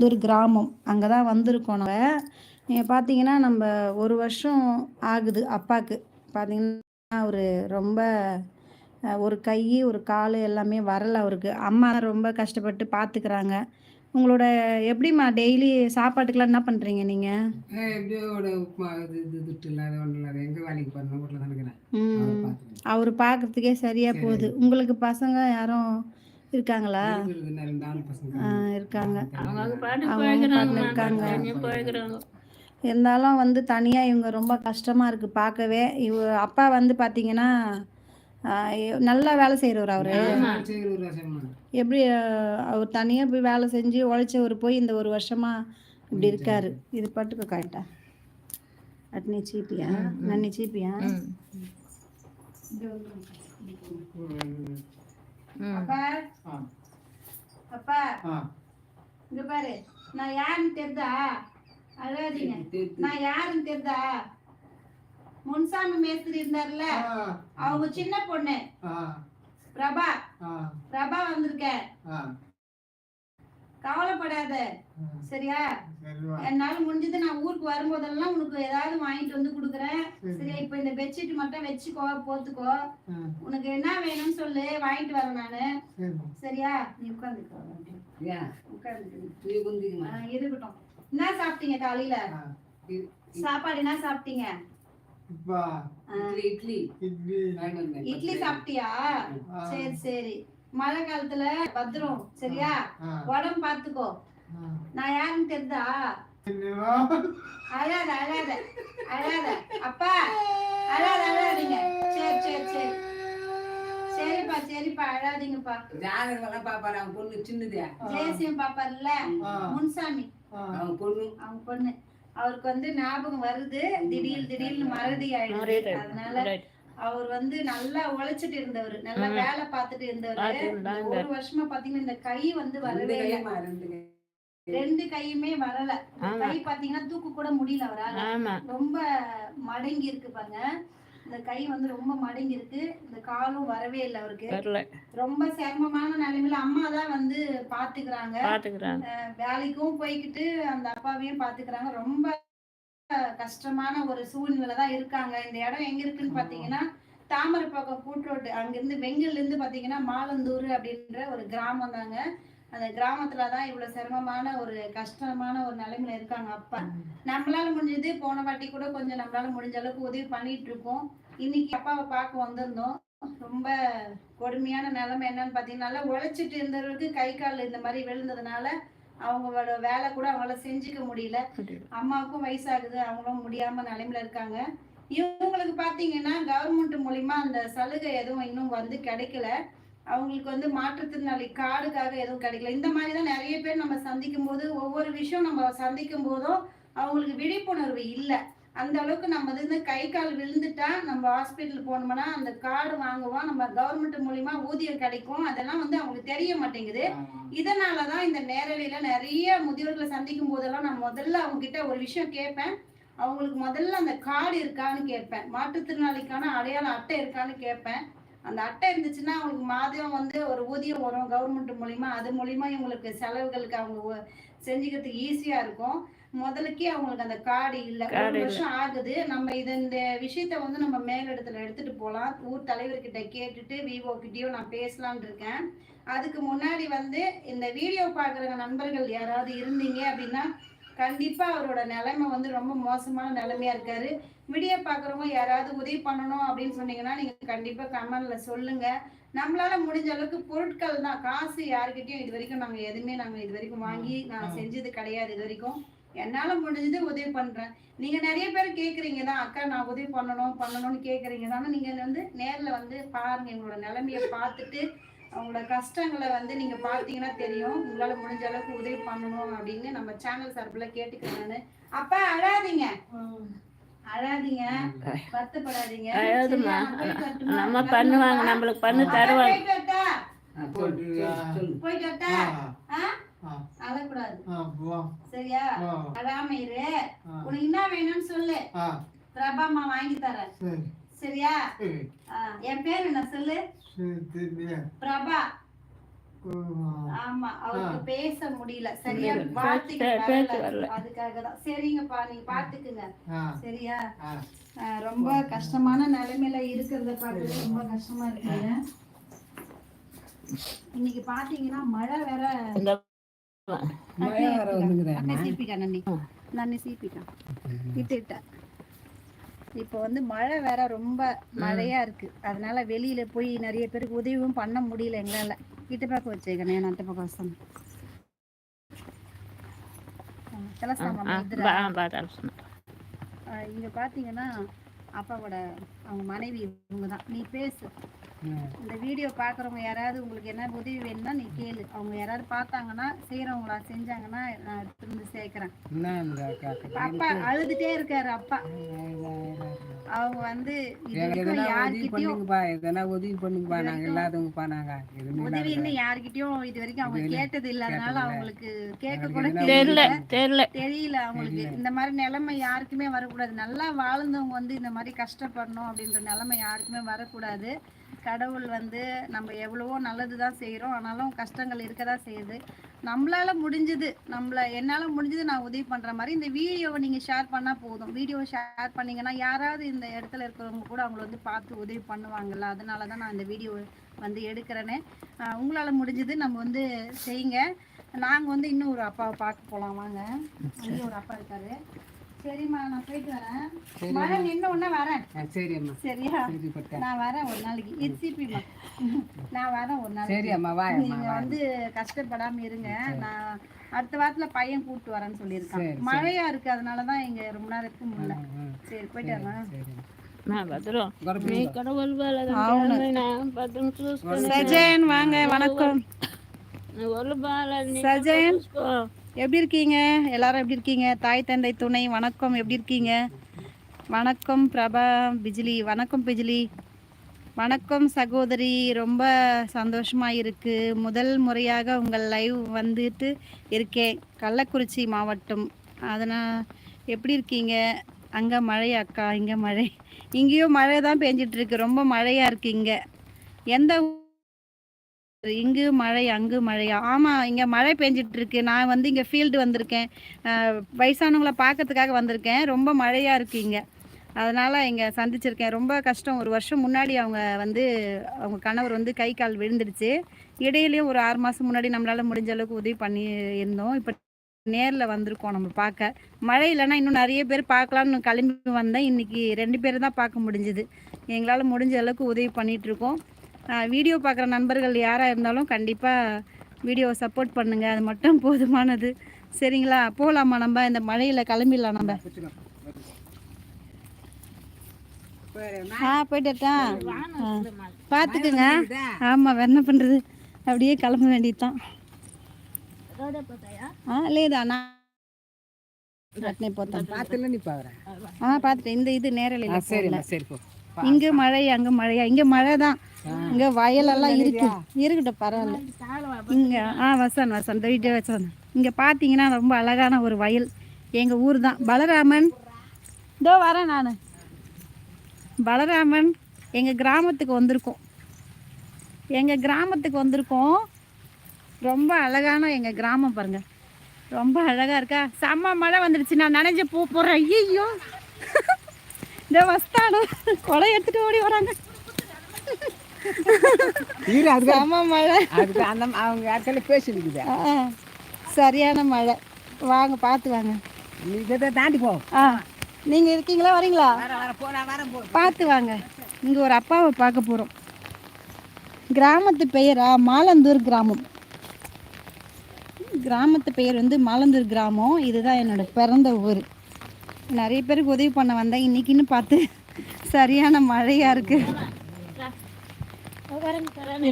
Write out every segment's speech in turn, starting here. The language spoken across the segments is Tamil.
இது ஒரு கிராமம். அங்கே தான் வந்திருக்கோம் நம்ம நீங்கள் பார்த்தீங்கன்னா நம்ம ஒரு வருஷம் ஆகுது அப்பாவுக்கு பார்த்தீங்கன்னா ஒரு ரொம்ப ஒரு கை ஒரு கால் எல்லாமே வரல அவருக்கு. அம்மா ரொம்ப கஷ்டப்பட்டு பார்த்துக்கிறாங்க உங்களோட எப்படிம்மா டெய்லி சாப்பாட்டுக்கெல்லாம் என்ன பண்ணுறீங்க நீங்கள் அவர். அவர் பார்க்கறதுக்கே சரியாக போகுது. உங்களுக்கு பசங்க யாரும் இருக்காங்களா? இருக்காங்க. அவங்க இருக்காங்க. இருந்தாலும் வந்து தனியாக இவங்க ரொம்ப கஷ்டமாக இருக்குது பார்க்கவே இவ அப்பா வந்து பார்த்தீங்கன்னா நல்லா வேலை செய்கிறவர் அவர். எப்படி அவர் தனியாக போய் வேலை செஞ்சு உழைச்சவர் போய் இந்த ஒரு வருஷமாக இப்படி இருக்காரு. இது பட்டுக்கு கரெக்டா அட்னி சீப்பியா? நன்னி சீப்பியா. அப்பா? அப்பா. இங்க பாரு. நான் யாருன்னு தெரிதா? அழாதீங்க. நான் யாருன்னு தெரிதா? முன்சாமி மேஸ்திரி இருந்தார்ல. அவங்க சின்ன பொண்ணு. பிரபா. பிரபா வந்திருக்கேன் ஆ. கவலைப்படாத. சரியா? என்னால முடிஞ்சது நான் ஊருக்கு வரும்போதெல்லாம் உனக்கு ஏதாவது வாங்கிட்டு வந்து கொடுக்குறேன். சரியா இப்ப இந்த பெட்ஷீட் மட்டும் வச்சுக்கோ போத்துக்கோ. உனக்கு என்ன வேணும்னு சொல்லு வாங்கிட்டு வரேன் நானு. சரி சரியா? நீ உட்காந்துக்கோ. இருக்கட்டும். என்ன சாப்பிட்டீங்க காலையில? சாப்பாடு என்ன சாப்பிட்டீங்க? இட்லி இட்லி. சாப்பிட்டியா. சரி சரி. மழை காலத்துல பத்திரம் சரியா? உடம்பு பாத்துக்கோ. நான் யாருன்னு என்னவா? அழாத அழாத அழாத. அப்பா அழாத அழாதீங்க. சரி சரி சரி. சரிப்பா சரிப்பா அழாதீங்கப்பா. ஜாதகம் எல்லாம் பாப்பாரு அவன் பொண்ணு சின்னதே. ஜெயசியம் பாப்பார்ல ஆ. முன்சாமி. அவன் பொண்ணு. அவங்க பொண்ணு. அவருக்கு வந்து ஞாபகம் வருது. திடீர் திடீர்னு மறதி மறதி. அதனால. அவர் வந்து நல்லா உழைச்சிட்டு இருந்தவர். நல்லா. வேலை பார்த்துட்டு இருந்தவர். ஒரு வருஷமா பாத்தீங்கன்னா இந்த கை வந்து வரவே இல்லை. ரெண்டு கையுமே வரல. கை பாத்தீங்கன்னா தூக்க கூட முடியல அவரால. ரொம்ப மடங்கி இருக்கு பாருங்க. இந்த கை வந்து ரொம்ப மடங்கி இருக்கு. இந்த காலும் வரவே இல்லை அவருக்கு. ரொம்ப சிரமமான நிலைமையில அம்மா தான் வந்து பாத்துக்கிறாங்க. வேலைக்கும் போய்கிட்டு அந்த அப்பாவையும் பாத்துக்கிறாங்க. ரொம்ப கஷ்டமான ஒரு சூழ்நிலை தான் இருக்காங்க. இந்த இடம் எங்க இருக்குன்னு பாத்தீங்கன்னா தாமரைப்பாக்கம் கூட்ரோட்டு அங்கிருந்து வெங்கல்ல இருந்து பாத்தீங்கன்னா மாலந்தூர் அப்படின்ற ஒரு கிராமம் தாங்க. அந்த கிராமத்துல தான் இவ்வளவு சிரமமான ஒரு கஷ்டமான ஒரு நிலைமையில இருக்காங்க அப்பா. நம்மளால முடிஞ்சது போன வாட்டி கூட கொஞ்சம் நம்மளால முடிஞ்ச அளவுக்கு உதவி பண்ணிட்டு இருக்கோம். இன்னைக்கு அப்பாவை பார்க்க வந்திருந்தோம். ரொம்ப கொடுமையான நிலைமை என்னன்னு பாத்தீங்கன்னா உழைச்சிட்டு இருந்தவருக்கு கை கால் இந்த மாதிரி விழுந்ததுனால அவங்களோட வேலை கூட அவங்களால செஞ்சுக்க முடியல. அம்மாவுக்கும் வயசாகுது அவங்களும் முடியாம நிலைமையில இருக்காங்க. இவங்களுக்கு பாத்தீங்கன்னா கவர்மெண்ட் மூலியமா அந்த சலுகை எதுவும் இன்னும் வந்து கிடைக்கல. அவங்களுக்கு வந்து மாற்றுத்திறனாளி கார்டுக்காக எதுவும் கிடைக்கல. இந்த மாதிரி தான் நிறைய பேர் நம்ம சந்திக்கும் போது ஒவ்வொரு விஷயம் நம்ம சந்திக்கும் போதும் அவங்களுக்கு விழிப்புணர்வு இல்லை. அந்த அளவுக்கு நம்ம வந்து கை கால் விழுந்துட்டா நம்ம ஹாஸ்பிட்டல் போனோம்னா அந்த கார்டு வாங்குவோம். நம்ம கவர்மெண்ட் மூலியமா ஊதியம் கிடைக்கும். அதெல்லாம் வந்து அவங்களுக்கு தெரிய மாட்டேங்குது. இதனாலதான் இந்த நேரலையில நிறைய முதியோர்களை சந்திக்கும் போதெல்லாம் நான் முதல்ல அவங்க கிட்ட ஒரு விஷயம் கேட்பேன். அவங்களுக்கு முதல்ல அந்த கார்டு இருக்கான்னு கேட்பேன். மாற்றுத்திறனாளிக்கான அடையாள அட்டை இருக்கான்னு கேட்பேன். அந்த அட்டை இருந்துச்சுன்னா அவங்களுக்கு மாதம் வந்து ஒரு ஊதியம் வரும் கவர்மெண்ட் மூலியமா. அது மூலியமா இவங்களுக்கு செலவுகளுக்கு அவங்க செஞ்சுக்கிறதுக்கு ஈஸியா இருக்கும். முதலுக்கே அவங்களுக்கு அந்த கார்டு இல்ல. ஒரு இல்ல. வருஷம் ஆகுது. நம்ம இது இந்த விஷயத்த வந்து நம்ம மேலிடத்துல எடுத்துட்டு போலாம். ஊர் தலைவர்கிட்ட கேட்டுட்டு விவோ கிட்டயும் நான் பேசலாம்னு இருக்கேன். அதுக்கு முன்னாடி வந்து இந்த வீடியோ பார்க்குற நண்பர்கள் யாராவது இருந்தீங்க அப்படின்னா கண்டிப்பா அவரோட நிலைமை வந்து ரொம்ப மோசமான நிலைமையா இருக்காரு. வீடியோ பார்க்குறவங்க யாராவது உதவி பண்ணணும் அப்படின்னு சொன்னீங்கன்னா நீங்க கண்டிப்பா கமெண்ட்ல சொல்லுங்க. நம்மளால முடிஞ்ச அளவுக்கு பொருட்கள் தான் காசு யாருக்கிட்டயும் இது வரைக்கும் நாங்க எதுவுமே நாங்க இது வரைக்கும் வாங்கி நான் செஞ்சது கிடையாது இது வரைக்கும். என்னால முடிஞ்சது உதவி பண்றேன். நீங்க நிறைய பேர் கேக்குறீங்க தான் அக்கா நான் உதவி பண்ணணும் பண்ணணும்னு கேக்குறீங்க. தான் ஆனா நீங்க வந்து நேர்ல வந்து பாருங்க எங்களோட நிலைமைய பார்த்துட்டு அவங்களோட கஷ்டங்களை வந்து நீங்க பார்த்தீங்கன்னா தெரியும். உங்களால முடிஞ்ச அளவுக்கு உதவி பண்ணணும் அப்படின்னு நம்ம சேனல் சார்பில் கேட்டுக்கிறேன் நானு. அப்பா அழாதீங்க. அழாதீங்க. வருத்தப்படாதீங்க. வரட்டுமா? நம்ம பண்ணுவாங்க. நம்மளுக்கு பண்ணி அப்பா, தருவாங்க. போயிட்டு. அழக்கூடாது. சரியா? அழாம இரு. உனக்கு என்ன வேணும்னு சொல்லு. ஆ, பிரபாமா வாங்கி தரேன். சரியா? என் பேர் என்ன சொல்லு. பிரபா. ஆமா அவருக்கு பேச முடியல. சரியா. வார்த்தைக்கு. அதுக்காக தான் சரிங்கப்பா நீங்க பாத்துக்குங்க. சரியா? ரொம்ப கஷ்டமான நிலைமையில இருக்கிறத பார்த்து ரொம்ப கஷ்டமா இருக்குங்க. இன்னைக்கு பாத்தீங்கன்னா மழை வேற மழை அண்ணே சீப்பிக்கா நன்னி நன்னி சீப்பிக்கா இட்டு இப்போ வந்து மழை வேற ரொம்ப மழையா இருக்கு. அதனால வெளியில போய் நிறைய பேருக்கு உதவியும் பண்ண முடியல எங்களால. இட்டு பக்கம் வச்சுக்கணே நான் அந்த பக்கம் சொன்னேன் இங்க பாத்தீங்கன்னா அப்பாவோட அவங்க மனைவி இவங்க தான் நீ பேசு. இந்த வீடியோ பார்க்குறவங்க யாராவது உங்களுக்கு என்ன உதவி வேணும்னா நீ கேளு. அவங்க யாராவது பார்த்தாங்கன்னா செய்கிறவங்களா செஞ்சாங்கன்னா நான் திரும்ப சேர்க்குறேன். அப்பா அழுதுட்டே இருக்காரு அப்பா. அவங்க வந்து இது எனக்கு வரைக்கும் எதனா உதவி யார்கிட்டயும் பண்ணுங்கப்பா உதவி நாங்க இல்லாதவங்கப்பா நாங்க எதுவுமே உதவின்னு யார்கிட்டயும் இது வரைக்கும் அவங்க கேட்டது இல்ல. அதனால அவங்களுக்கு கேட்க கூட எங்களுக்கு தெரியல. தெரியல தெரியல. தெரியல அவங்களுக்கு. இந்த மாதிரி நிலைமை யாருக்குமே வரக்கூடாது. நல்லா வாழ்ந்தவங்க வந்து இந்த மாதிரி கஷ்டப்படணும் அப்படின்ற நிலைமை யாருக்குமே வரக்கூடாது. கடவுள் வந்து நம்ம எவ்வளவோ நல்லது தான் செய்கிறோம் ஆனாலும் கஷ்டங்கள் இருக்க தான் செய்யுது. நம்மளால முடிஞ்சது நம்மள என்னால் முடிஞ்சது நான் உதவி பண்ணுற மாதிரி இந்த வீடியோவை நீங்கள் ஷேர் பண்ணால் போதும். வீடியோவை ஷேர் பண்ணீங்கன்னா யாராவது இந்த இடத்துல இருக்கிறவங்க கூட அவங்கள வந்து பார்த்து உதவி பண்ணுவாங்கல்ல. அதனால தான் நான் இந்த வீடியோ வந்து எடுக்கிறேனே. உங்களால் முடிஞ்சது நம்ம வந்து செய்யுங்க. நாங்கள் வந்து இன்னும் ஒரு அப்பாவை பார்க்க போகலாம் வாங்க. அங்கேயும் ஒரு அப்பா இருக்காரு. சரிம்மா நான் போயிட்டு வரேன். மழை நின்ன உடனே வரேன். சரியா? நான் வரேன் ஒரு நாளைக்கு. இச்சிப்பிமா நான் வரேன் ஒரு நாளைக்கு. நீங்க வந்து கஷ்டப்படாம இருங்க. நான் அடுத்த வாரத்துல பையன் கூப்பிட்டு வரேன்னு சொல்லியிருக்கான். மழையா இருக்கு அதனாலதான் இங்க ரொம்ப நேரம் இருக்க முடியல. சரி போயிட்டு வரேன். சஜயன் வாங்க வணக்கம். சஜயன். எப்படி இருக்கீங்க? எல்லாரும் எப்படி இருக்கீங்க? தாய் தந்தை துணை வணக்கம். எப்படி இருக்கீங்க? வணக்கம் பிரபா பிஜிலி. வணக்கம் பிஜிலி. வணக்கம் சகோதரி. ரொம்ப சந்தோஷமாக இருக்குது முதல் முறையாக உங்கள் லைவ் வந்துட்டு இருக்கேன். கள்ளக்குறிச்சி மாவட்டம். அதனால் எப்படி இருக்கீங்க? அங்கே மழை அக்கா இங்கே மழை. இங்கேயும் மழை தான் பெஞ்சிட்ருக்கு ரொம்ப மழையாக இருக்குது இங்கே. எந்த இங்கு மழை அங்கு மழையா ஆமாம் இங்கே மழை பெஞ்சிட்டு இருக்கு நான் வந்து இங்கே ஃபீல்டு வந்திருக்கேன். வயசானவங்களை பார்க்கறதுக்காக வந்திருக்கேன். ரொம்ப மழையாக இருக்கு இங்கே. அதனால் இங்கே சந்திச்சிருக்கேன். ரொம்ப கஷ்டம். ஒரு வருஷம் முன்னாடி அவங்க வந்து அவங்க கணவர் வந்து கை கால் விழுந்துடுச்சு. இடையிலையும் ஒரு ஆறு மாதம் முன்னாடி நம்மளால் முடிஞ்ச அளவுக்கு உதவி பண்ணி இருந்தோம். இப்போ நேரில் வந்திருக்கோம் நம்ம பார்க்க மழை இல்லைன்னா இன்னும் நிறைய பேர் பார்க்கலான்னு கிளம்பி வந்தேன். இன்னைக்கு ரெண்டு பேர் தான் பார்க்க முடிஞ்சுது. எங்களால் முடிஞ்ச அளவுக்கு உதவி பண்ணிட்டு இருக்கோம். வீடியோ பார்க்குற நண்பர்கள் யாராக இருந்தாலும் கண்டிப்பாக வீடியோவை சப்போர்ட் பண்ணுங்கள் அது மட்டும் போதுமானது. சரிங்களா? போகலாமா நம்ம? இந்த மழையில் கிளம்பிடலாம் நம்ம. ஆ போயிட்டேட்டான் பார்த்துக்குங்க. ஆமாம் வேற என்ன பண்ணுறது அப்படியே கிளம்ப வேண்டியதுதான். ஆ லேதா நான் போத்தான் பார்த்துல நீ பாக்குறேன் ஆ பார்த்துட்டேன். இந்த இது நேரில் சரி சரி போ. இங்க மழை அங்க மழையா? இங்க மழை தான் இங்க வயலெல்லாம் இருக்கு. இருக்கட்டும் பரவாயில்ல. இங்க ஆ வசன் வசன் வீட்டை வசன் இங்க பாத்தீங்கன்னா ரொம்ப அழகான ஒரு வயல். எங்க ஊர் தான் பலராமன். இதோ வரேன் நான். பலராமன் எங்க கிராமத்துக்கு வந்திருக்கோம். எங்க கிராமத்துக்கு வந்திருக்கோம். ரொம்ப அழகான எங்க கிராமம் பாருங்க. ரொம்ப அழகா இருக்கா? செம்ம மழை வந்துடுச்சு நான் நனைஞ்சு போ போறேன் ஐயோ இந்த வஸ்தானு கொலை எடுத்துட்டு ஓடி வராங்க. செம்ம மழை. அதுக்கு அந்த அவங்க இடத்துல பேசிருக்குது சரியான மழை. வாங்க பார்த்து வாங்க. இதை தாண்டி போ. ஆ நீங்கள் இருக்கீங்களா வரீங்களா? வர வர போடா வர போ. பார்த்து வாங்க. இங்கே ஒரு அப்பாவை பார்க்க போகிறோம் கிராமத்து பெயரா மாலந்தூர் கிராமம். கிராமத்து பெயர் வந்து மாலந்தூர் கிராமம். இதுதான் என்னோட பிறந்த ஊர். நிறைய பேருக்கு உதவி பண்ண வந்தேன். இன்னைக்குன்னு பார்த்து சரியான மழையாக இருக்குது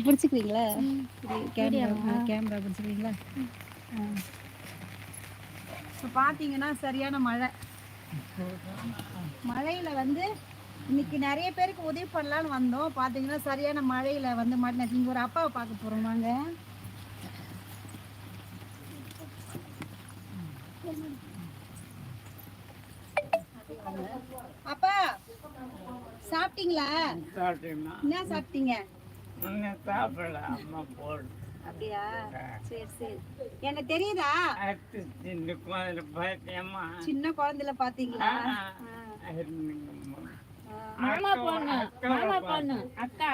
பிடிச்சிக்கிறீங்களா? Camera camera பிடிச்சிக்கிறீங்களா? இப்போ பார்த்தீங்கன்னா சரியான மழை. மழையில் வந்து இன்னைக்கு நிறைய பேருக்கு உதவி பண்ணலான்னு வந்தோம். பார்த்தீங்கன்னா சரியான மழையில் வந்து மாட்டினாச்சு. இங்கே ஒரு அப்பாவை பார்க்க போகிறோம் வாங்க. அப்பா சாப்பிட்டீங்களா? என்ன சாப்பிட்டீங்க? அப்படியா? சரி சரி. என்ன தெரியுதா? சின்ன குழந்தைல பாத்தீங்களா மாமா பொண்ணு மாமா பொண்ணு அக்கா.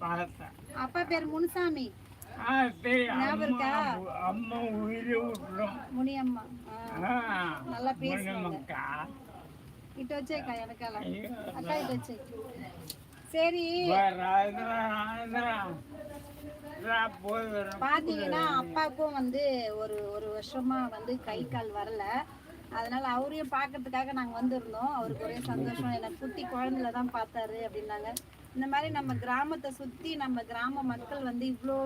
பார்த்தேன். அப்பா பேர் முனுசாமி? அம்மா அம்மா உயிரை விட்டுரும். முனியம்மா. நல்லா பேசுவாங்க. இட்டு வச்சேக்கா எனக்கெல்லாம் அக்கா இட்டு வச்சே சரி பாத்தீங்கன்னா அப்பாவுக்கும் வந்து ஒரு ஒரு வருஷமா வந்து கை கால் வரல அதனால அவரையும் பார்க்கறதுக்காக நாங்க வந்திருந்தோம் அவருக்கு ஒரே சந்தோஷம் எனக்கு குட்டி குழந்தைல தான் பார்த்தாரு அப்படின்னாங்க இந்த மாதிரி நம்ம கிராமத்தை சுத்தி நம்ம கிராம மக்கள் வந்து இவ்வளோ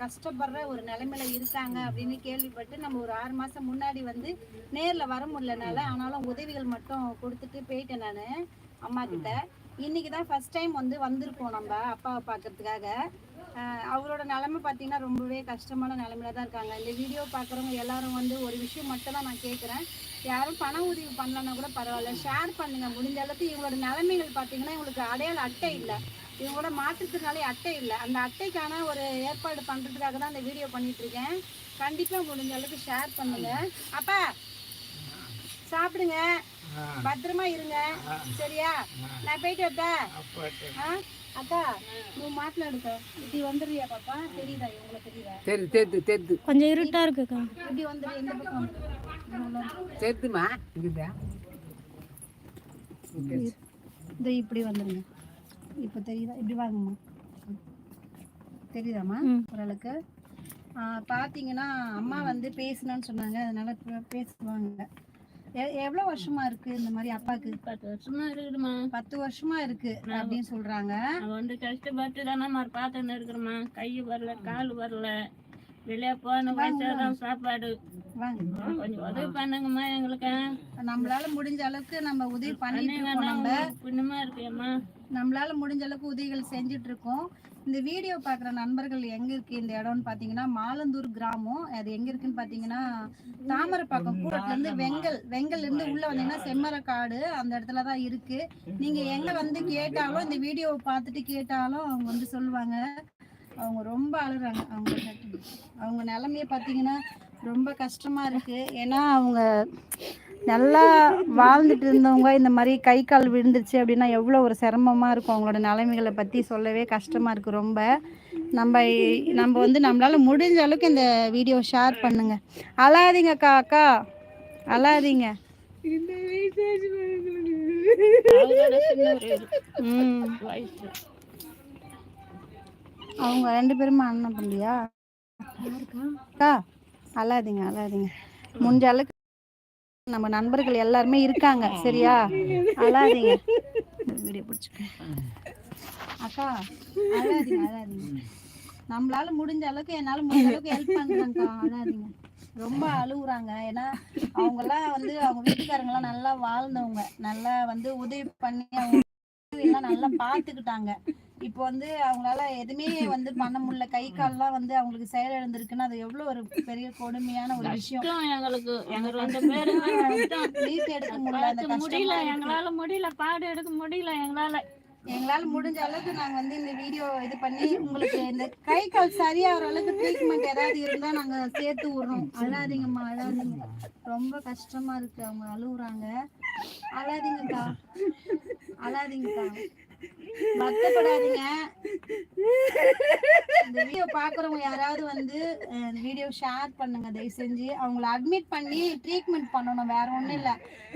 கஷ்டப்படுற ஒரு நிலைமையில இருக்காங்க அப்படின்னு கேள்விப்பட்டு நம்ம ஒரு ஆறு மாசம் முன்னாடி வந்து நேர்ல வர முடியலனால ஆனாலும் உதவிகள் மட்டும் கொடுத்துட்டு போயிட்டேன் நான் அம்மா கிட்ட இன்னைக்கு தான் ஃபர்ஸ்ட் டைம் வந்து வந்திருக்கோம் நம்ம அப்பாவை பார்க்கறதுக்காக. அவரோட நிலைமை பார்த்தீங்கன்னா ரொம்பவே கஷ்டமான நிலைமையில தான் இருக்காங்க. இந்த வீடியோ பார்க்குறவங்க எல்லாரும் வந்து ஒரு விஷயம் மட்டும் தான் நான் கேட்குறேன். யாரும் பண உதவி பண்ணலன்னா கூட பரவாயில்ல. ஷேர் பண்ணுங்க. முடிஞ்ச அளவுக்கு இவங்களோட நிலைமைகள் பார்த்தீங்கன்னா இவங்களுக்கு அடையாள அட்டை இல்லை. இவங்களோட மாற்றுத்திறனாலே அட்டை இல்லை. அந்த அட்டைக்கான ஒரு ஏற்பாடு பண்ணுறதுக்காக தான் இந்த வீடியோ பண்ணிட்டு இருக்கேன். கண்டிப்பாக முடிஞ்ச அளவுக்கு ஷேர் பண்ணுங்க. அப்பா சாப்பிடுங்க. பத்திரமா இருங்க. சரியா? நான் போயிட்டு ஆ? அக்கா நீ மாట్లాடுக்க இப்படி வந்துடுறியா பாப்பா? தெரியுதா இவங்களை தெரியுதா? தெரு தெரு தெரு கொஞ்சம் இருட்டா இருக்குக்கா. இப்படி வந்துடு இந்த பக்கம். இருக்குதா இந்த இப்படி வந்துடுங்க. இப்போ தெரியுதா? இப்படி வாங்கம்மா. தெரியுதாம்மா? ம். ஓரளவுக்கு. ஆ, பார்த்தீங்கன்னா அம்மா வந்து பேசணும்னு சொன்னாங்க. அதனால பே- பேசுவாங்க. எவ்வளவு வருஷமா இருக்கு இந்த மாதிரி அப்பாக்கு? பத்து வருஷமா இருக்குதுமா பத்து வருஷமா இருக்கு அப்படின்னு சொல்றாங்க. வந்து கஷ்டப்பட்டு தானே மாதிரி பார்த்துன்னு இருக்கிறோமா கை வரல கால் வரல. வெளியே போன வயசாதான் சாப்பாடு. கொஞ்சம் உதவி பண்ணுங்கம்மா எங்களுக்கு. நம்மளால முடிஞ்ச அளவுக்கு நம்ம உதவி பண்ணிட்டு இருக்கோம் நம்ம. புண்ணியமா இருக்கேம்மா. நம்மளால முடிஞ்ச அளவுக்கு உதவிகள் செஞ்சுட்டு இருக்கோம். இந்த வீடியோ பார்க்குற நண்பர்கள் எங்க இருக்கு இந்த இடம்னு பார்த்தீங்கன்னா மாலந்தூர் கிராமம். அது எங்க இருக்குன்னு பார்த்தீங்கன்னா தாமரைப்பாக்கம் கூடத்துல இருந்து வெங்கல் வெங்கல்ல இருந்து உள்ள வந்தீங்கன்னா செம்மரக்காடு அந்த இடத்துல தான் இருக்கு. நீங்க எங்க வந்து கேட்டாலும் இந்த வீடியோவை பார்த்துட்டு கேட்டாலும் அவங்க வந்து சொல்லுவாங்க. அவங்க ரொம்ப அழுறாங்க அவங்க அவங்க நிலைமைய பார்த்தீங்கன்னா ரொம்ப கஷ்டமா இருக்கு. ஏன்னா அவங்க நல்லா வாழ்ந்துட்டு இருந்தவங்க இந்த மாதிரி கை கால் விழுந்துருச்சு அப்படின்னா எவ்வளோ ஒரு சிரமமாக இருக்கும். அவங்களோட நிலைமைகளை பற்றி சொல்லவே கஷ்டமாக இருக்குது ரொம்ப. நம்ம நம்ம வந்து நம்மளால் முடிஞ்ச அளவுக்கு இந்த வீடியோ ஷேர் பண்ணுங்க. அக்கா அழாதீங்க. சின்னவர் ம். வயசு அவங்க ரெண்டு பேருமே அண்ணன் பண்ணியா அக்கா அழாதீங்க அழாதீங்க. முடிஞ்ச அளவுக்கு நம்ம நண்பர்கள் எல்லாருமே இருக்காங்க சரியா? அழாதீங்க. வீடியோ பிடிச்சிக்க அக்கா அழாதீங்க அழாதீங்க. நம்மளால முடிஞ்ச அளவுக்கு என்னால முடிஞ்ச அளவுக்கு ஹெல்ப் பண்றேன்க்கா. அழாதீங்க. ரொம்ப அழுகுறாங்க ஏன்னா அவங்கெல்லாம் வந்து அவங்க வீட்டுக்காரங்கெல்லாம் நல்லா வாழ்ந்தவங்க. நல்லா வந்து உதவி பண்ணி அவங்க எல்லாம் நல்லா பாத்துக்கிட்டாங்க. இப்போ வந்து அவங்களால எதுவுமே வந்து பண்ண முடியல. கை கால்லாம் வந்து அவங்களுக்கு செயல் இழந்திருக்குன்னா அது எவ்வளவு ஒரு பெரிய கொடுமையான ஒரு விஷயம். எங்களுக்கு. எங்க ரெண்டு பேரும். வீட்டு எடுக்க முடியல முடியல. எங்களால முடியல. பாடு எடுக்க முடியல எங்களால. எங்களால முடிஞ்ச அளவுக்கு நாங்க வந்து இந்த வீடியோ இது பண்ணி உங்களுக்கு இந்த கை கால் சரியாகிற அளவுக்கு ட்ரீட்மெண்ட் ஏதாவது இருந்தா நாங்க சேர்த்து விடுறோம். அழாதீங்கம்மா அழாதீங்க. ரொம்ப கஷ்டமா இருக்கு. அவங்க அழுகுறாங்க அழாதீங்கக்கா. அழாதீங்கக்கா. வருத்தப்படாதீங்க. இந்த வீடியோ பாக்குறவங்க யாராவது வந்து இந்த வீடியோ ஷேர் பண்ணுங்க. தயவு செஞ்சு அவங்கள அட்மிட் பண்ணி ட்ரீட்மெண்ட் பண்ணணும். வேற ஒண்ணும் இல்ல.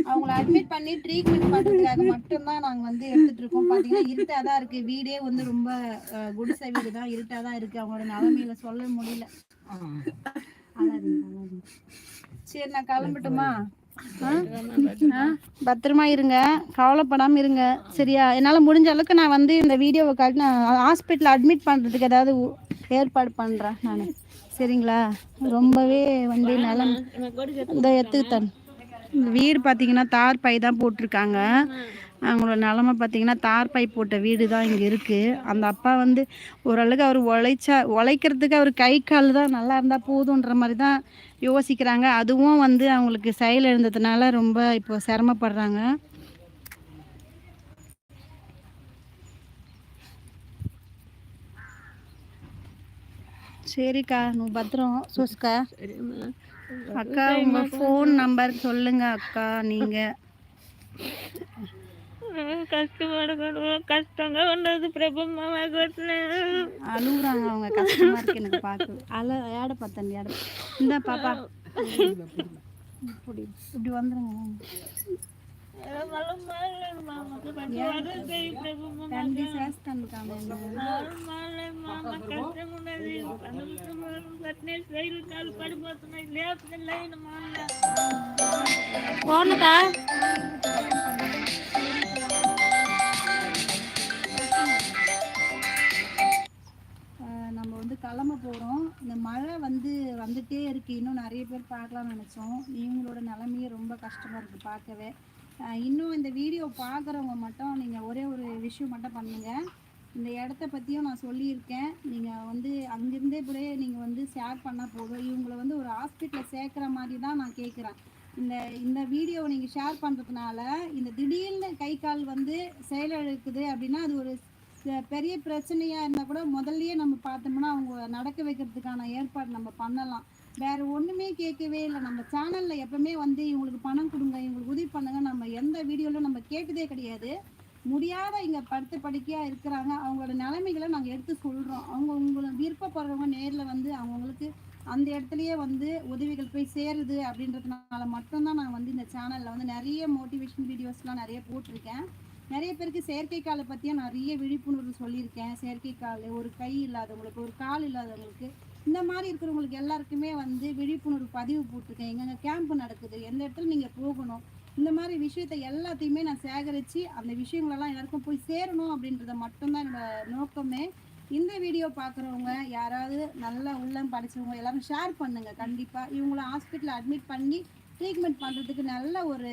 அவங்கள அட்மிட் பண்ணி ட்ரீட்மெண்ட் பண்றதுக்காக மட்டும்தான் நாங்க வந்து எடுத்துட்டு இருக்கோம். பாத்தீங்கன்னா இருட்டா தான் இருக்கு. வீடே வந்து ரொம்ப குடிசை வீடு தான். இருட்டா தான் இருக்கு. அவங்களோட நிலைமையில சொல்ல முடியல. சரி நான் கிளம்பட்டுமா? பத்திரமா இருங்க. கவலைப்படாம இருங்க. சரியா? என்னால் முடிஞ்ச அளவுக்கு நான் வந்து இந்த வீடியோவை காட்டி நான் ஹாஸ்பிட்டல் அட்மிட் பண்ணுறதுக்கு ஏதாவது ஏற்பாடு பண்ணுறேன் நான். சரிங்களா? ரொம்பவே வந்து நிலம். இந்த எத்துக்கு இந்த வீடு பார்த்தீங்கன்னா தார் பை தான் போட்டிருக்காங்க. அவங்களோட நிலமை பார்த்தீங்கன்னா தார் பை போட்ட வீடு தான் இங்கே இருக்குது அந்த அப்பா வந்து ஓரளவுக்கு அவர் உழைச்சா உழைக்கிறதுக்கு அவர் கை கால் தான் நல்லா இருந்தால் போதுன்ற மாதிரி தான் யோசிக்கிறாங்க. அதுவும் வந்து அவங்களுக்கு செயல் எழுந்ததுனால ரொம்ப இப்போ சிரமப்படுறாங்க. சரிக்கா நூ பத்திரம் சூஸ்கா. அக்கா உங்கள் ஃபோன் நம்பர் சொல்லுங்க அக்கா நீங்கள் కష్టపడకూడదు కష్టంగా ఉండదు ప్రభమ్మ కొట్టిన அழுகுறாங்க அவங்க கஷ்டமா இருக்கு எனக்கு பார்க்க அல ஏட பார்த்தேன் ஏட இந்த பாப்பா இப்படி இப்படி வந்துருங்க మళ్ళీ మాట్లాడు మామకి పట్టుకోవాలి ప్రభమ్మ తండ్రి చేస్తాను కామె మాలే మామ కష్టం ఉన్నది పట్టిన శైలు కాలు పడిపోతున్నాయి లేకపోతే நிறைய பேர் பார்க்கலாம்னு நினச்சோம். இவங்களோட நிலமையே ரொம்ப கஷ்டமாக இருக்குது பார்க்கவே. இன்னும் இந்த வீடியோ பார்க்குறவங்க மட்டும் நீங்கள் ஒரே ஒரு விஷயம் மட்டும் பண்ணுங்கள் இந்த இடத்த பற்றியும் நான் சொல்லியிருக்கேன். நீங்கள் வந்து அங்கேருந்தே கூட நீங்கள் வந்து ஷேர் பண்ணால் போதும். இவங்களை வந்து ஒரு ஹாஸ்பிட்டலில் சேர்க்குற மாதிரி தான் நான் கேட்குறேன் இந்த இந்த வீடியோவை நீங்கள் ஷேர் பண்ணுறதுனால இந்த திடீர்னு கை கால் வந்து செயலிழக்குது அப்படின்னா அது ஒரு ச- பெரிய பிரச்சனையாக இருந்தால் கூட முதல்லையே நம்ம பார்த்தோம்னா அவங்க நடக்க வைக்கிறதுக்கான ஏற்பாடு நம்ம பண்ணலாம். வேற ஒன்றுமே கேட்கவே இல்லை. நம்ம சேனலில் எப்பவுமே வந்து இவங்களுக்கு பணம் கொடுங்க இவங்களுக்கு உதவி பண்ணுங்க. நம்ம எந்த வீடியோல நம்ம கேட்டதே கிடையாது. முடியாத இங்கே படுத்த படுக்கையா இருக்கிறாங்க. அவங்களோட நிலைமைகளை நாங்கள் எடுத்து சொல்கிறோம் அவங்க உங்களை விருப்பப்படுறவங்க நேரில் வந்து அவங்களுக்கு அந்த இடத்துலயே வந்து உதவிகள் போய் சேருது அப்படின்றதுனால மட்டும்தான் நான் வந்து இந்த சேனலில் வந்து நிறைய மோட்டிவேஷன் வீடியோஸ்லாம் நிறைய போட்டிருக்கேன். நிறைய பேருக்கு செயற்கைக்காலை பற்றியும் நிறைய விழிப்புணர்வு சொல்லியிருக்கேன். செயற்கைக்கால் ஒரு கை இல்லாதவங்களுக்கு ஒரு கால் இல்லாதவங்களுக்கு இந்த மாதிரி இருக்கிறவங்களுக்கு எல்லாருக்குமே வந்து விழிப்புணர்வு பதிவு போட்டிருக்கேன். எங்கெங்க கேம்ப் நடக்குது எந்த இடத்துல நீங்கள் போகணும் இந்த மாதிரி விஷயத்தை எல்லாத்தையுமே நான் சேகரித்து அந்த விஷயங்களெல்லாம் எல்லாருக்கும் போய் சேரணும் அப்படின்றத மட்டும்தான் என்னோடய நோக்கமே. இந்த வீடியோ பார்க்குறவங்க யாராவது நல்ல உள்ளம் படித்தவங்க எல்லாரும் ஷேர் பண்ணுங்கள் கண்டிப்பாக இவங்கள ஹாஸ்பிட்டலில் அட்மிட் பண்ணி ட்ரீட்மெண்ட் பண்ணுறதுக்கு நல்ல ஒரு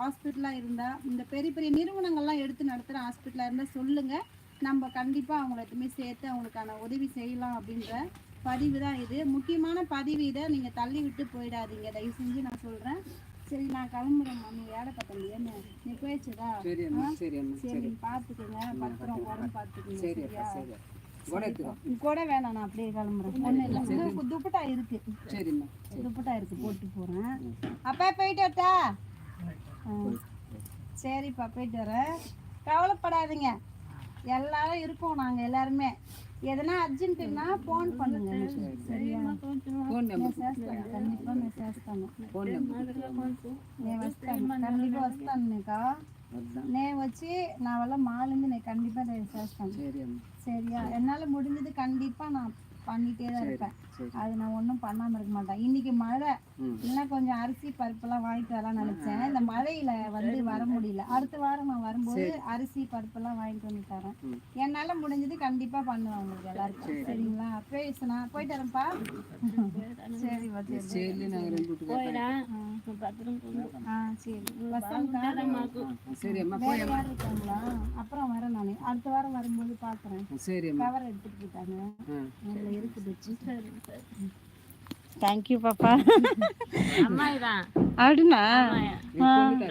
ஹாஸ்பிட்டலாக இருந்தால் இந்த பெரிய பெரிய நிறுவனங்கள்லாம் எடுத்து நடத்துகிற ஹாஸ்பிட்டலாக இருந்தால் சொல்லுங்கள் நம்ம கண்டிப்பாக அவங்கள எதுவுமே சேர்த்து அவங்களுக்கான உதவி செய்யலாம் அப்படின்ற பதிவு தான் இது. முக்கியமான பதிவு இதை நீங்கள் தள்ளி விட்டு போயிடாதீங்க. தயவு செஞ்சு நான் சொல்கிறேன் சரி நான் கிளம்புறேம்மா நீ வேலை பார்த்தீங்க நீ போயிடுச்சுதா சரி சரி பார்த்துக்கோங்க பத்திரம் உடம்பு பார்த்துக்கோங்க சரி சரியா? கூட வேணாம். நான் அப்படியே கிளம்புறேன். ஒன்றும் இல்லை. இது துப்பட்டா இருக்கு. சரிம்மா சரி. துப்பட்டா இருக்கு. போட்டு போகிறேன் அப்பா போயிட்டு வரட்டா. சரிப்பா போயிட்டு வரேன். கவலைப்படாதீங்க. எல்லாரும் இருக்கோம் நாங்கள் எல்லாருமே. எதனா அர்ஜென்ட்டுன்னா ஃபோன் பண்ணுங்க. சரியா? ஃபோன் మెసేజ్ కండిపా మెసేజ్ తను ఫోన్ నేను వస్తాను కండిపా వస్తాను నీకా నేను వచ్చి నా கண்டிப்பா சரியா? என்னால முடிஞ்சது கண்டிப்பா நான் பண்ணிட்டே தான் இருப்பேன். அது நான் ஒன்றும் பண்ணாமல் இருக்க மாட்டேன். இன்னைக்கு மழை. இல்லைன்னா கொஞ்சம் அரிசி பருப்பெல்லாம் வாங்கிட்டு வரலாம்னு நினச்சேன். இந்த மழையில வந்து வர முடியல. அடுத்த வாரம் நான் வரும்போது அரிசி பருப்பெல்லாம் வாங்கிட்டு வந்து தரேன். என்னால் முடிஞ்சது கண்டிப்பாக பண்ணுவேன் உங்களுக்கு எல்லாருக்கும். சரிங்களா? பேசுனா போயிட்டு வரேன்ப்பா. சரி ஆ. சரி. இருக்காங்களா? அப்புறம் வரேன் நான். அடுத்த வாரம் வரும்போது பார்க்குறேன் கவர் எடுத்துக்கிட்டாங்க அதில் இருக்குது. தேங்க்யூ பாப்பா అమ్మాయిరా அப்படின்னா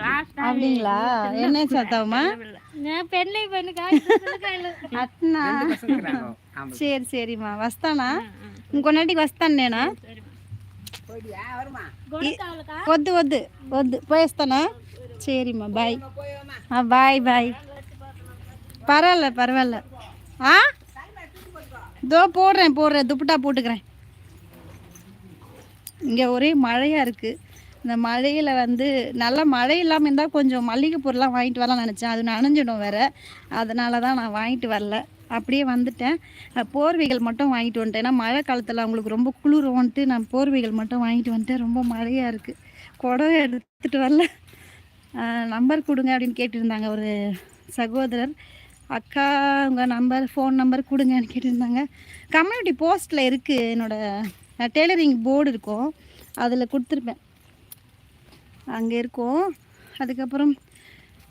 లాస్ట్ அப்படிங்களா என்ன சத்தம்மா నేను పెళ్ళి పని కాయలు అట్నా ஆமாம் సరి సరిమా వస్తానా ఇంకొన్నటికి వస్తాను నేనా వద్దు వద్దు వద్దు పోయేస్తానా சரிம்மா பாய் ஆ பாய் பாய் பரவாயில்ல பரவாயில்ல ஆ இதோ போடுறேன் போடுறேன் துப்பட்டா போட்டுக்கிறேன் இங்கே ஒரே மழையாக இருக்குது இந்த மழையில் வந்து நல்ல மழை இல்லாமல் இருந்தால் கொஞ்சம் மல்லிகை பொருள்லாம் வாங்கிட்டு வரலாம்னு நினச்சேன். அது நனைஞ்சிடும் வேற. அதனால தான் நான் வாங்கிட்டு வரல. அப்படியே வந்துட்டேன். போர்வைகள் மட்டும் வாங்கிட்டு வந்துட்டேன். ஏன்னா மழை காலத்தில் அவங்களுக்கு ரொம்ப குளிர் வந்துட்டு நான் போர்வைகள் மட்டும் வாங்கிட்டு வந்துட்டேன். ரொம்ப மழையாக இருக்குது குடம் எடுத்துகிட்டு வரல. நம்பர் கொடுங்க அப்படின்னு கேட்டிருந்தாங்க ஒரு சகோதரர். அக்கா உங்கள் நம்பர் ஃபோன் நம்பர் கொடுங்கன்னு கேட்டிருந்தாங்க. கம்யூனிட்டி போஸ்ட்டில் இருக்குது என்னோடய டெய்லரிங் போர்டு இருக்கும். அதில் கொடுத்துருப்பேன். அங்கே இருக்கும். அதுக்கப்புறம்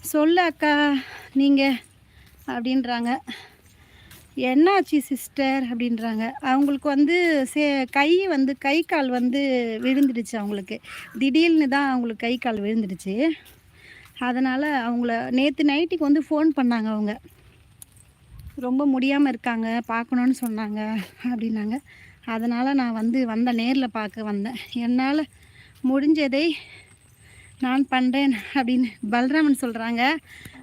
சொல்ல அக்கா நீங்கள் அப்படின்றாங்க. என்னாச்சு சிஸ்டர் அப்படின்றாங்க. அவங்களுக்கு வந்து சே கை வந்து கை கால் வந்து விழுந்துடுச்சு அவங்களுக்கு. திடீர்னு தான் அவங்களுக்கு கை கால் விழுந்துடுச்சு. அதனால் அவங்கள நேற்று நைட்டுக்கு வந்து ஃபோன் பண்ணாங்க அவங்க. ரொம்ப முடியாமல் இருக்காங்க பார்க்கணுன்னு சொன்னாங்க அப்படின்னாங்க. அதனால் நான் வந்து வந்த நேரில் பார்க்க வந்தேன். என்னால் முடிஞ்சதை நான் பண்ணுறேன் அப்படின்னு பல்ராமன் சொல்கிறாங்க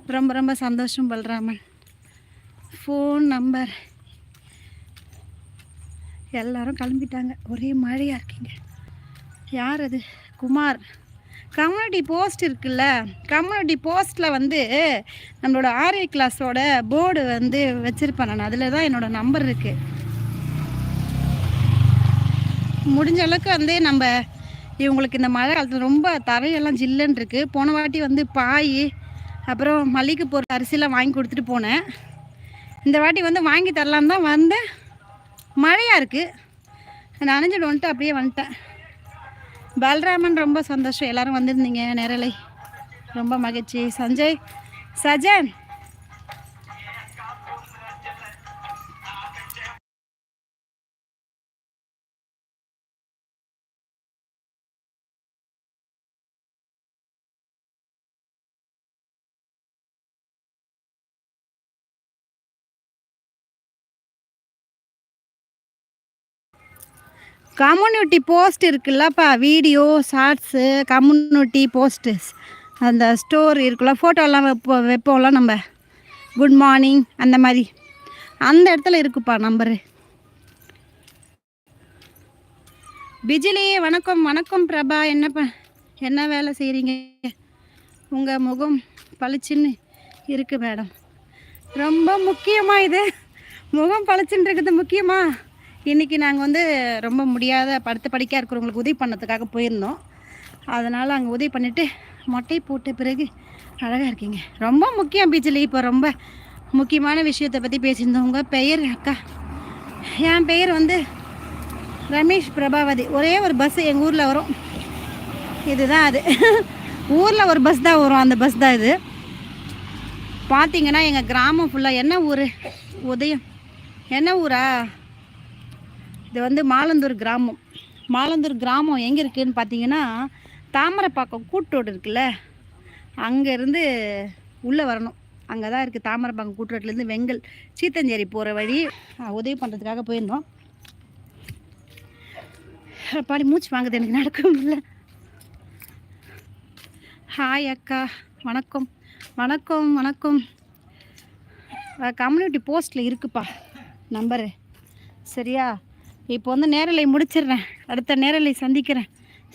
ரொம்ப ரொம்ப சந்தோஷம் பல்ராமன். ஃபோன் நம்பர் எல்லாரும் கிளம்பிட்டாங்க. ஒரே மழையாக இருக்கீங்க. யார் அது? குமார். கம்யூனிட்டி போஸ்ட் இருக்குல்ல? கம்யூனிட்டி போஸ்ட்டில் வந்து நம்மளோட ஆர்ஏ கிளாஸோட போர்டு வந்து வச்சுருப்பேன் நான். அதில் தான் என்னோடய நம்பர் இருக்குது முடிஞ்ச அளவுக்கு வந்து நம்ம இவங்களுக்கு இந்த மழை காலத்தில் ரொம்ப தரையெல்லாம் ஜில்லுன்னு இருக்குது போன வாட்டி வந்து பாய் அப்புறம் மல்லிகை பொருள் அரிசிலாம் வாங்கி கொடுத்துட்டு போனேன். இந்த வாட்டி வந்து வாங்கி தரலான்னு தான் வந்தேன் மழையாக இருக்குது நனைஞ்சிட்டு வந்துட்டு அப்படியே வந்துட்டேன். பல்ராமன் ரொம்ப சந்தோஷம். எல்லாரும் வந்திருந்தீங்க. நேரலை. ரொம்ப மகிழ்ச்சி. சஞ்சய் சஜன். கம்யூனிட்டி போஸ்ட் இருக்குல்லப்பா வீடியோ ஷார்ட்ஸு கம்யூனிட்டி போஸ்ட்டு அந்த ஸ்டோர் இருக்குல்ல ஃபோட்டோலாம் வைப்போம் வைப்போம்ல நம்ம. குட் மார்னிங் அந்த மாதிரி. அந்த இடத்துல இருக்குப்பா நம்பரு பிஜிலி வணக்கம் வணக்கம் பிரபா. என்னப்பா என்ன வேலை செய்கிறீங்க உங்கள் முகம் பளிச்சுன்னு இருக்குது மேடம் ரொம்ப முக்கியமாக இது. முகம் பளிச்சுன்னு இருக்குது முக்கியமாக இன்றைக்கி நாங்கள் வந்து ரொம்ப முடியாத படுத்த படிக்கா இருக்கிறவங்களுக்கு உதவி பண்ணதுக்காக போயிருந்தோம். அதனால் அங்கே உதவி பண்ணிவிட்டு மொட்டை போட்ட பிறகு அழகாக இருக்கீங்க. ரொம்ப முக்கியம் பீச்சில் இப்போ ரொம்ப முக்கியமான விஷயத்தை பற்றி பேசியிருந்தோம். உங்கள் பெயர் அக்கா. என் பெயர் வந்து ரமேஷ் பிரபாவதி. ஒரே ஒரு பஸ்ஸு எங்கள் ஊரில் வரும். இதுதான் அது. ஊரில் ஒரு பஸ் தான் வரும். அந்த பஸ் தான் இது. பார்த்தீங்கன்னா எங்கள் கிராமம் ஃபுல்லாக என்ன ஊர்? உதயம். என்ன ஊரா? இது வந்து மாலந்தூர் கிராமம். மாலந்தூர் கிராமம் எங்கே இருக்குதுன்னு பார்த்தீங்கன்னா தாமரைப்பாக்கம் கூட்டோடு இருக்குல்ல அங்கேருந்து உள்ளே வரணும். அங்கே தான் இருக்குது தாமரைப்பாக்கம் கூட்டுரோட்லேருந்து வெங்கல் சீத்தஞ்சேரி போகிற வழி. உதவி பண்ணுறதுக்காக போயிருந்தோம். பாடி மூச்சு வாங்குது எனக்கு நடக்க முடியல ஹாய் அக்கா வணக்கம். வணக்கம் வணக்கம். கம்யூனிட்டி போஸ்ட்டில் இருக்குப்பா நம்பரு சரியா? இப்போ வந்து நேரலை முடிச்சிடுறேன் அடுத்த நேரலை சந்திக்கிறேன்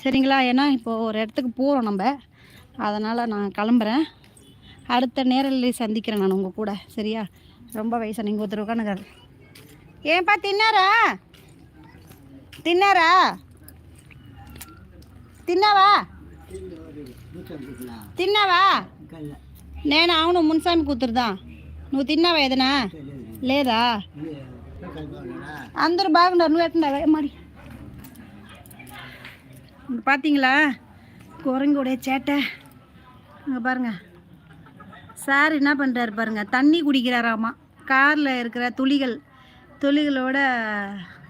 சரிங்களா ஏன்னா இப்போது ஒரு இடத்துக்கு போகிறோம் நம்ம அதனால் நான் கிளம்புறேன் அடுத்த நேரலை சந்திக்கிறேன் நான் உங்கள் கூட சரியா ரொம்ப வயசா நீங்கள் ஒருத்தர் உட்காந்துக்காரு ஏன்பா தின்னாரா తిన్నారా తిన్నావా తిన్నావా నేను అవును మున్సామి కూతురుదా నువ్వు తిన్నావా ఏదైనా లేదా అందరూ బాగున్నారు నువ్వు ఎట్టున్నావా మరి இங்க பார்த்தீங்களா குரங்குடைய சேட்டை அங்கே பாருங்க சார் என்ன பண்ணுறாரு பாருங்க தண்ணி குடிக்கிறாராமா காரில் இருக்கிற துளிகள் துளிகளோட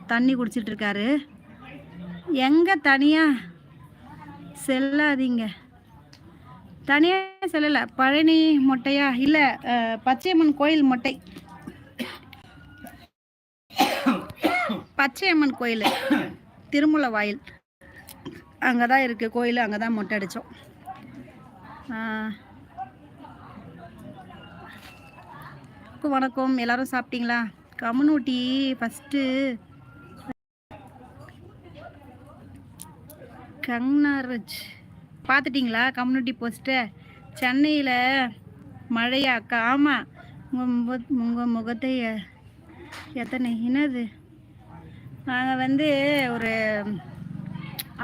தண்ணி குடிச்சிட்டு இருக்காரு எங்கே தனியாக செல்லாதீங்க தனியாக செல்லலை பழனி மொட்டையா இல்லை பச்சையம்மன் கோயில் மொட்டை பச்சையம்மன் கோயில். திருமுல வாயில். அங்கே தான் இருக்குது கோயில் அங்கே தான் மொட்டை அடித்தோம் வணக்கம். எல்லாரும் சாப்பிட்டீங்களா? கம்யூனிட்டி ஃபஸ்ட்டு கங்னாரஜ் பார்த்துட்டிங்களா? கம்யூனிட்டி போஸ்ட்டை சென்னையில் மழையாக்கா ஆமாம் உங்கள் முக உங்கள் முகத்தை எத்தனை என்னது? நாங்கள் வந்து ஒரு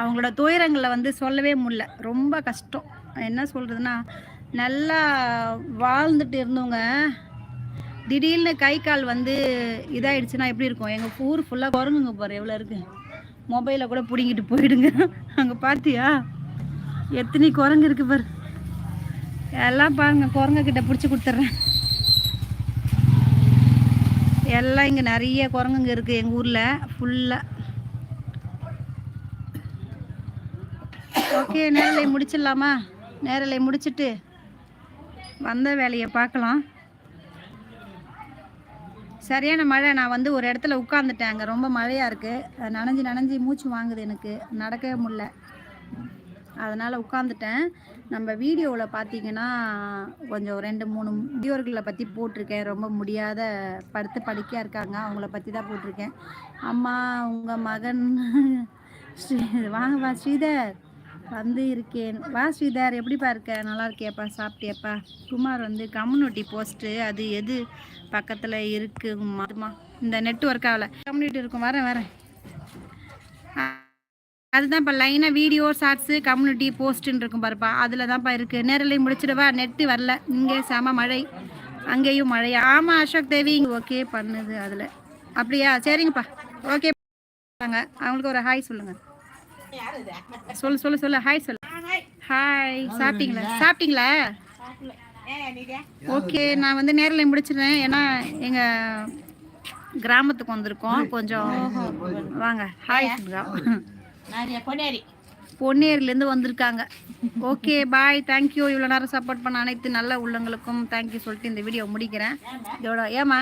அவங்களோட துயரங்களை வந்து சொல்லவே முடியல. ரொம்ப கஷ்டம். என்ன சொல்கிறதுனா நல்லா வாழ்ந்துட்டு இருந்தவங்க திடீர்னு கை கால் வந்து இதாகிடுச்சுன்னா எப்படி இருக்கும்? எங்கள் ஊர் ஃபுல்லாக குரங்குங்க பாரு எவ்வளோ இருக்குது மொபைலை கூட பிடிங்கிட்டு போயிடுங்க. அங்கே பார்த்தியா எத்தனை குரங்கு இருக்கு பாரு. எல்லாம் பாருங்கள் குரங்க கிட்ட பிடிச்சி கொடுத்துட்றேன் எல்லாம் இங்கே நிறைய குரங்குங்க இருக்குது எங்கள் ஊரில். ஃபுல்லாக ஓகே நேரலை முடிச்சிடலாமா? நேரலை முடிச்சுட்டு வந்த வேலையை பார்க்கலாம். சரியான மழை. நான் வந்து ஒரு இடத்துல உட்காந்துட்டேன் அங்கே ரொம்ப மழையாக இருக்குது நனைஞ்சு நனைஞ்சு மூச்சு வாங்குது எனக்கு. நடக்கவே முடில அதனால் உட்காந்துட்டேன் நம்ம வீடியோவில் பார்த்தீங்கன்னா கொஞ்சம் ரெண்டு மூணு முதியோர்களை பற்றி போட்டிருக்கேன். ரொம்ப முடியாத படுத்து படுக்கையாக இருக்காங்க. அவங்கள பற்றி தான் போட்டிருக்கேன். அம்மா உங்கள் மகன் ஸ்ரீ வாங்க வா ஸ்ரீதர். வந்து இருக்கேன். வா ஸ்ரீதர் எப்படிப்பா இருக்க? நல்லா இருக்கியாப்பா? சாப்பிட்டியாப்பா? குமார் வந்து கம்யூனிட்டி போஸ்ட்டு. அது எது பக்கத்தில் இருக்குமா இந்த நெட்ஒர்க் ஆகல. கம்யூனிட்டி இருக்கும். வரேன் வரேன். அதுதான் இப்போ லைனாக வீடியோ ஷார்ட்ஸு கம்யூனிட்டி போஸ்ட்டுன்னு இருக்கும் பாருப்பா. அதில் தான்ப்பா இருக்குது நேரலை முடிச்சிடவா? நெட்டு வரல. இங்கே செம மழை. அங்கேயும் மழையா? ஆமாம் அசோக் தேவி ஓகே பண்ணுது அதில். அப்படியா? சரிங்கப்பா. ஓகே அவங்களுக்கு ஒரு ஹாய் சொல்லுங்கள் சொல்லு சொல்லு சொல்லு. ஹாய் சொல்லு. ஹாய் சாப்பிட்டீங்களா? சாப்பிட்டீங்களா? ஓகே நான் வந்து நேரில் முடிச்சிடுறேன். ஏன்னா எங்கள் கிராமத்துக்கு வந்திருக்கோம். கொஞ்சம் வாங்க. ஹாய் சொல்லுங்க. பொன்னேரிலேருந்து வந்திருக்காங்க. ஓகே பாய் தேங்க்யூ இவ்வளோ நேரம் சப்போர்ட் பண்ண அனைத்து நல்ல உள்ளங்களுக்கும் தேங்க்யூ சொல்லிட்டு இந்த வீடியோ முடிக்கிறேன். இதோட ஏமா